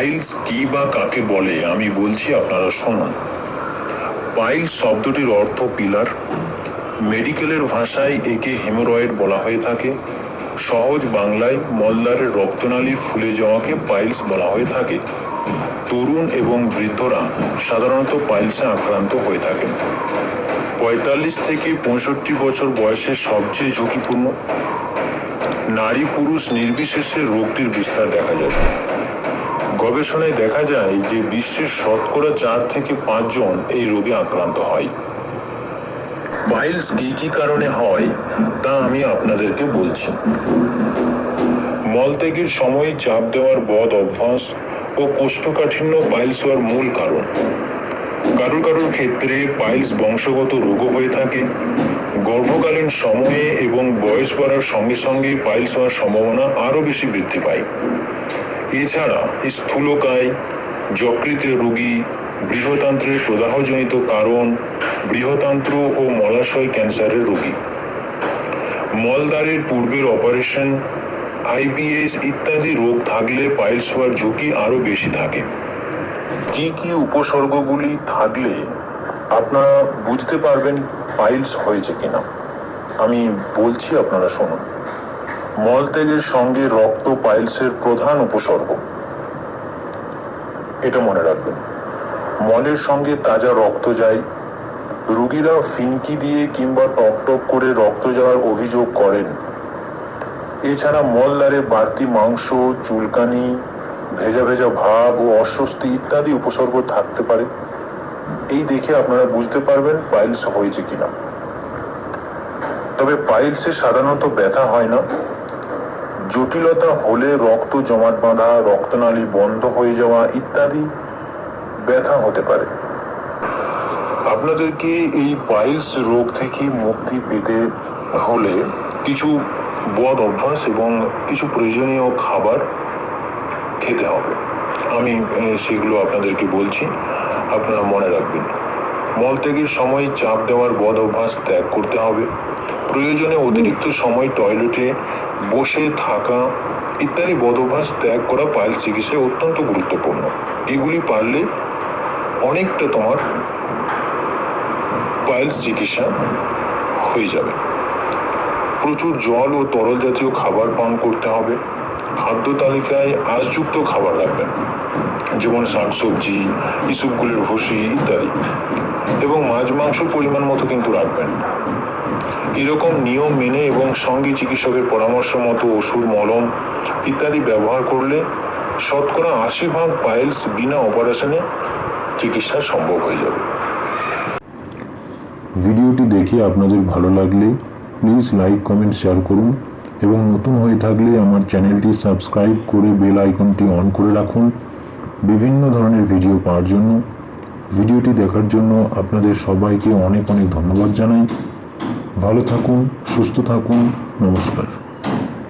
Piles কি বা কাকে বলে, আমি বলছি আপনারা শুনুন। পাইলস শব্দটির অর্থ পিলার। মেডিকেলের ভাষায় একে হেমোরয়েড বলা হয়ে থাকে। সহজ বাংলায় মলদারের রক্তনালী ফুলে যাওয়াকে পাইলস বলা হয়ে থাকে। তরুণ এবং বৃদ্ধরা সাধারণত পাইলসে আক্রান্ত হয়ে থাকেন। পঁয়তাল্লিশ থেকে পঁয়ষট্টি বছর বয়সে সবচেয়ে ঝুঁকিপূর্ণ। নারী পুরুষ নির্বিশেষে রোগটির বিস্তার দেখা যায়। গবেষণায় দেখা যায় যে বিশ্বের শতকরা চার থেকে পাঁচজন এই রোগে আক্রান্ত হয়। পাইলস কি কি কারণে হয়, তা আমি আপনাদেরকে বলছি। মলত্যাগের সময় চাপ দেওয়ার বদ অভ্যাস ও কোষ্ঠকাঠিন্য পাইলস হওয়ার মূল কারণ। কারোর কারোর ক্ষেত্রে পাইলস বংশগত রোগও হয়ে থাকে। গর্ভকালীন সময়ে এবং বয়স বাড়ার সঙ্গে সঙ্গে পাইলস হওয়ার সম্ভাবনা আরও বেশি বৃদ্ধি পায়। এছাড়া স্থূলকায় যকৃতের রোগী, বৃহতান্ত্রের প্রদাহজনিত কারণ, বৃহতান্ত্র ও মলাশয় ক্যান্সারের রোগী। মলদ্বারের পূর্বের অপারেশন আইবিএস ইত্যাদি রোগ থাকলে পাইলস হওয়ার ঝুঁকি আরও বেশি থাকে। কি কি উপসর্গগুলি থাকলে আপনারা বুঝতে পারবেন পাইলস হয়েছে কিনা। আমি বলছি আপনারা শুনুন। মলত্যাগের সঙ্গে রক্ত পাইলসের প্রধান উপসর্গ। এটা মনে রাখবেন। মলের সঙ্গে তাজা রক্ত যায়। রুগীরা ফিনকি দিয়ে কিংবা টক টক করে রক্ত যাওয়ার অভিযোগ করেন। এছাড়া মলদ্বারে বাড়তি মাংস, চুলকানি, ভেজা ভেজা ভাব ও অস্বস্তি ইত্যাদি উপসর্গ থাকতে পারে। এই দেখে আপনারা বুঝতে পারবেন পাইলস হয়েছে কিনা। তবে পাইলসে সাধারণত ব্যথা হয় না। জটিলতা হলে রক্ত জমাট বাঁধা, রক্তনালী বন্ধ হয়ে যাওয়া ইত্যাদি ব্যথা হতে পারে। আপনাদেরকে এই পাইলস রোগ থেকে মুক্তি পেতে হলে কিছু বদ অভ্যাস এবং কিছু প্রয়োজনীয় খাবার খেতে হবে। আমি সেগুলো আপনাদেরকে বলছি, আপনারা মনে রাখবেন। মলত্যাগের সময় চাপ দেওয়ার বদ অভ্যাস ত্যাগ করতে হবে। প্রয়োজনে অতিরিক্ত সময় টয়লেটে বসে থাকা ইত্যাদি বদ অভ্যাস ত্যাগ করা পাইল চিকিৎসায় অত্যন্ত গুরুত্বপূর্ণ। এগুলি পারলে অনেকটা তোমার পাইলস চিকিৎসা হয়ে যাবে। প্রচুর জল ও তরল জাতীয় খাবার পান করতে হবে। খাদ্য তালিকায় আঁশযুক্ত খাবার রাখবেন যেমন শাকসবজি ইসুপগুলের ভুসি ইত্যাদি। এবং মাছ, মাংস পরিমাণ মতো কিন্তু রাখবেন। এরকম নিয়ম মেনে এবং সঙ্গে চিকিৎসকের পরামর্শ মতো ওষুধ, মলম ইত্যাদি ব্যবহার করলে শতকরা আশি ভাগ পাইলস বিনা অপারেশনে চিকিৎসা সম্ভব হয়ে যাবে। ভিডিওটি দেখে আপনাদের ভালো লাগলে প্লিজ লাইক কমেন্ট শেয়ার করুন। এবং নতুন হয়ে থাকলে আমার চ্যানেলটি সাবস্ক্রাইব করে বেল আইকনটি অন করে রাখুন। বিভিন্ন ধরনের ভিডিও পাওয়ার জন্য। ভিডিওটি দেখার জন্য আপনাদের সবাইকে অনেক অনেক ধন্যবাদ জানাই। ভালো থাকুন, সুস্থ থাকুন, নমস্কার।